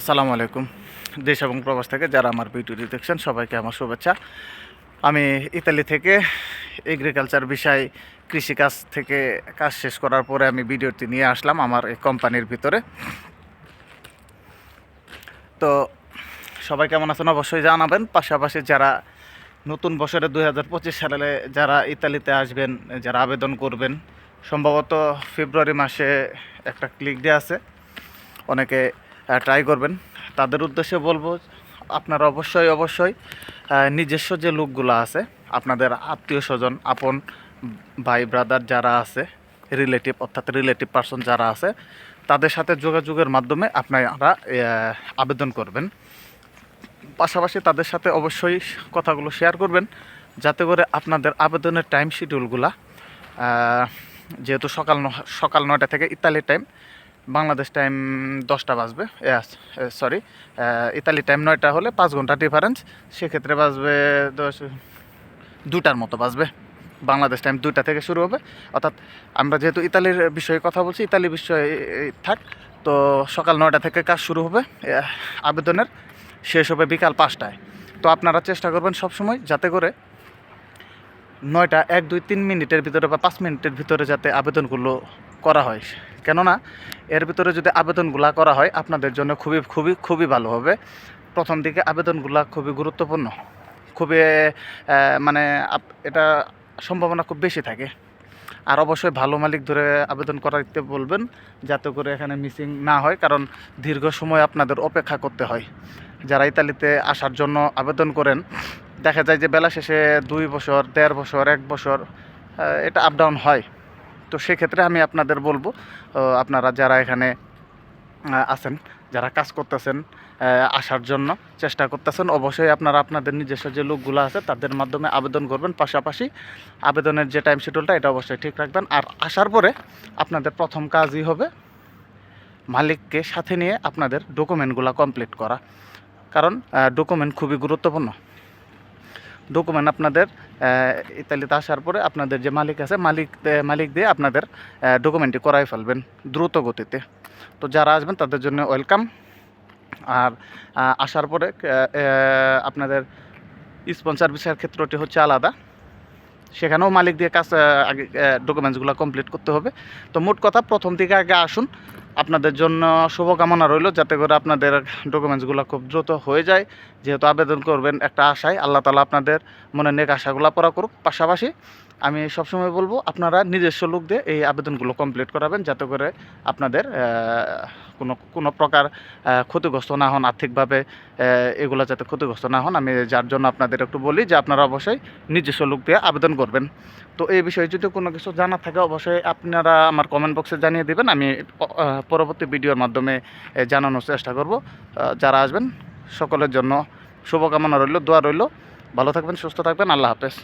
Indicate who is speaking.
Speaker 1: আসসালামু আলাইকুম। দেশ এবং প্রবাস থেকে যারা আমার ভিডিওটি দেখছেন, সবাইকে আমার শুভেচ্ছা। আমি ইতালি থেকে এগ্রিকালচার বিষয়, কৃষিকাজ থেকে কাজ শেষ করার পরে আমি ভিডিওটি নিয়ে আসলাম আমার এই কোম্পানির ভিতরে। তো সবাই কেমন আছেন অবশ্যই জানাবেন। পাশাপাশি যারা নতুন বছরে দুই হাজার পঁচিশ সালে যারা ইতালিতে আসবেন, যারা আবেদন করবেন, সম্ভবত ফেব্রুয়ারি মাসে একটা ক্লিক ডে আছে। অনেকে ট্রাই করবেন। তাদের উদ্দেশ্যে বলব, আপনারা অবশ্যই অবশ্যই নিজস্ব যে লোকগুলো আছে, আপনাদের আত্মীয় স্বজন, আপন ভাই ব্রাদার যারা আছে রিলেটিভ অর্থাৎ রিলেটিভ পার্সন যারা আছে, তাদের সাথে যোগাযোগের মাধ্যমে আপনারা আবেদন করবেন। পাশাপাশি তাদের সাথে অবশ্যই কথাগুলো শেয়ার করবেন, যাতে করে আপনাদের আবেদনের টাইম শিডিউলগুলা যেহেতু সকাল সকাল নয়টা থেকে ইতালি টাইম বাংলাদেশ টাইম দশটা বাজবে। সরি ইতালি টাইম নয়টা হলে পাঁচ ঘণ্টা ডিফারেন্স সেক্ষেত্রে বাজবে দশ, দুটার মতো বাজবে। বাংলাদেশ টাইম দুইটা থেকে শুরু হবে। অর্থাৎ আমরা যেহেতু ইতালির বিষয়ে কথা বলছি, ইতালি বিষয়ে থাক, তো সকাল নয়টা থেকে কাজ শুরু হবে আবেদনের। শেষ হবে বিকাল পাঁচটায়। তো আপনারা চেষ্টা করবেন সবসময় যাতে করে নয়টা এক, দুই, তিন মিনিটের ভিতরে বা পাঁচ মিনিটের ভিতরে যাতে আবেদনগুলো করা হয়। কেননা এর ভিতরে যদি আবেদনগুলো করা হয়, আপনাদের জন্য খুবই খুবই খুবই ভালো হবে। প্রথম দিকে আবেদনগুলো খুবই গুরুত্বপূর্ণ। খুবই মানে এটা সম্ভাবনা খুব বেশি থাকে। আর অবশ্যই ভালো মালিক ধরে আবেদন করাইতে বলবেন, যাতে করে এখানে মিসিং না হয়, কারণ দীর্ঘ সময় আপনাদের অপেক্ষা করতে হয়। যারা ইতালিতে আসার জন্য আবেদন করেন, দেখা যায় যে বেলা শেষে দুই বছর, দেড় বছর, এক বছর এটা আপ ডাউন হয়। তো সেক্ষেত্রে আমি আপনাদের বলব আপনারা যারা এখানে আছেন, যারা কাজ করতেছেন আসার জন্য চেষ্টা করতেছেন, অবশ্যই আপনারা আপনাদের নিজস্ব যে লোকগুলো আছে তাদের মাধ্যমে আবেদন করবেন। পাশাপাশি আবেদনের যে টাইম শিডিউলটা এটা অবশ্যই ঠিক রাখবেন। আর আসার পরে আপনাদের প্রথম কাজই হবে মালিককে সাথে নিয়ে আপনাদের ডকুমেন্টগুলো কমপ্লিট করা। কারণ ডকুমেন্ট খুবই গুরুত্বপূর্ণ। ডকুমেন্ট আপনাদের ইতালিতে আসার পরে আপনাদের যে মালিক আছে, মালিক মালিক দিয়ে আপনাদের ডকুমেন্টটি করাই ফেলবেন দ্রুত গতিতে। তো যারা আসবেন তাদের জন্য ওয়েলকাম আর আসার পরে আপনাদের স্পন্সার ভিসার ক্ষেত্রটি হচ্ছে আলাদা। সেখানেও মালিক দিয়ে কাজ আগে ডকুমেন্টসগুলো কমপ্লিট করতে হবে। তো মোট কথা, প্রথম দিকে আগে আসুন। আপনাদের জন্য শুভকামনা রইল, যাতে করে আপনাদের ডকুমেন্টসগুলো খুব দ্রুত হয়ে যায়। যেহেতু আবেদন করবেন একটা আশায়, আল্লাহ তালা আপনাদের মনে নেক আশাগুলো পড়া করুক। পাশাপাশি আমি সবসময় বলব, আপনারা নিজস্ব লোক দিয়ে এই আবেদনগুলো কমপ্লিট করাবেন, যাতে করে আপনাদের কোনো কোনো প্রকার ক্ষতিগ্রস্ত না হন আর্থিকভাবে এগুলো যাতে ক্ষতিগ্রস্ত না হন। আমি যার জন্য আপনাদের একটু বলি যে আপনারা অবশ্যই নিজস্ব লোক দিয়ে আবেদন করবেন। তো এই বিষয়ে যদি কোনো কিছু জানা থাকে, অবশ্যই আপনারা আমার কমেন্ট বক্সে জানিয়ে দেবেন। আমি পরবর্তী ভিডিওর মাধ্যমে জানানোর চেষ্টা করব। যারা আসবেন, সকলের জন্য শুভকামনা রইল, দোয়া রইল। ভালো থাকবেন, সুস্থ থাকবেন, আল্লাহ হাফেজ।